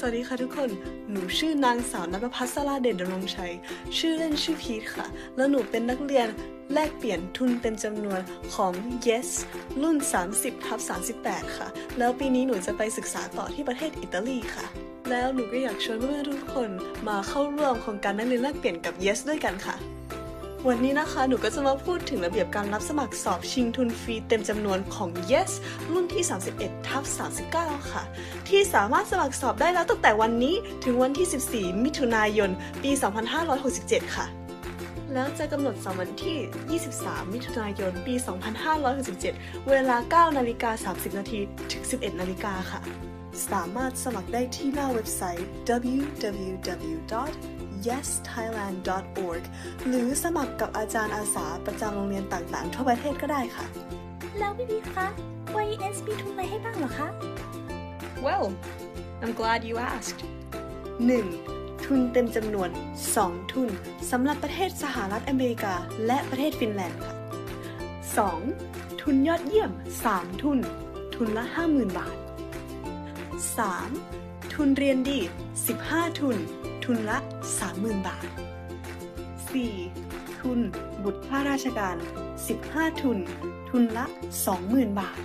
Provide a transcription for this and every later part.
สวัสดีค่ะทุกคน หนูชื่อนางสาวนภพัสราเดชดำรงชัย ชื่อเล่นชื่อพีทค่ะ แล้วหนูเป็นนักเรียนแลกเปลี่ยนทุนเต็มจำนวนของ Yes รุ่น 30ทับ38 ค่ะ แล้วปีนี้หนูจะไปศึกษาต่อที่ประเทศอิตาลีค่ะ แล้วหนูก็อยากชวนเพื่อนๆทุกคนมาเข้าร่วมโครงการนักเรียนแลกเปลี่ยนกับ Yes ด้วยกันค่ะ วันนี้นะคะ หนูก็จะมาพูดถึงระเบียบการรับสมัครสอบชิงทุนฟรีเต็มจำนวนของ Yes รุ่นที่ 31ทับ39 ค่ะ ที่สามารถสมัครสอบได้แล้วตั้งแต่วันนี้ถึงวันที่ 14 มิถุนายน ปี 2567 ค่ะ แล้วจะกำหนดสอบวันที่ 23 มิถุนายน ปี 2567 เวลา 9 นาฬิกา 30 นาทีถึง 11 นาฬิกาค่ะ สามารถสมัครได้ที่หน้าเว็บไซต์ www.yesthailand.org หรือสมัครกับอาจารย์อาสาประจำโรงเรียนต่างๆ ทั่วประเทศก็ได้ค่ะ แล้วพี่พีทคะ YES มีทุนอะไรให้บ้างเหรอคะ Well I'm glad you asked 1. ทุนเต็มจำนวน 2 ทุนสำหรับประเทศสหรัฐอเมริกา และประเทศฟินแลนด์ค่ะ 2. ทุนยอดเยี่ยม 3 ทุน ทุนละ 50,000 บาท 3. ทุนเรียนดี 15 ทุน ทุนละ 30,000 บาท 4. ทุนบุตรข้าราชการ 15 ทุน ทุนละ 20,000 บาท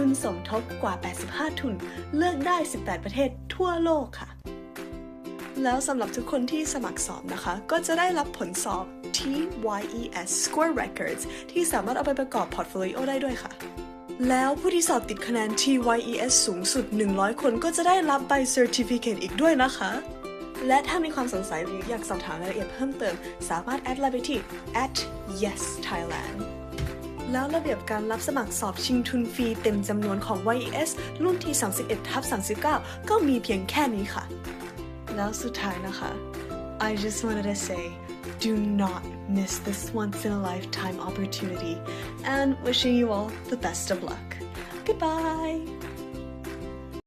ทุนสมทบกว่า 85 ทุน เลือกได้ 18 ประเทศทั่วโลกค่ะ แล้วสำหรับทุกคนที่สมัครสอบนะคะ ก็จะได้รับผลสอบ TYES Score Records ที่สามารถเอาไปประกอบพอร์ตโฟลิโอได้ด้วยค่ะแล้วผู้ที่สอบติดคะแนน TYES สูงสุด 100 คนก็จะได้รับใบ Certificate อีกด้วยนะคะ และถ้ามีความสงสัยหรืออยากสอบถามรายละเอียดเพิ่มเติม สามารถแอดไลน์ไปที่ at yes thailand แล้วระเบียบการรับสมัครสอบชิงทุนฟรีเต็มจำนวนของ YES รุ่นที่ 31ทับ39 ก็มีเพียงแค่นี้ค่ะ แล้วสุดท้ายนะคะ I just wanted to say do not miss this once in a lifetime opportunity and wishing you all the best of luck. Goodbye!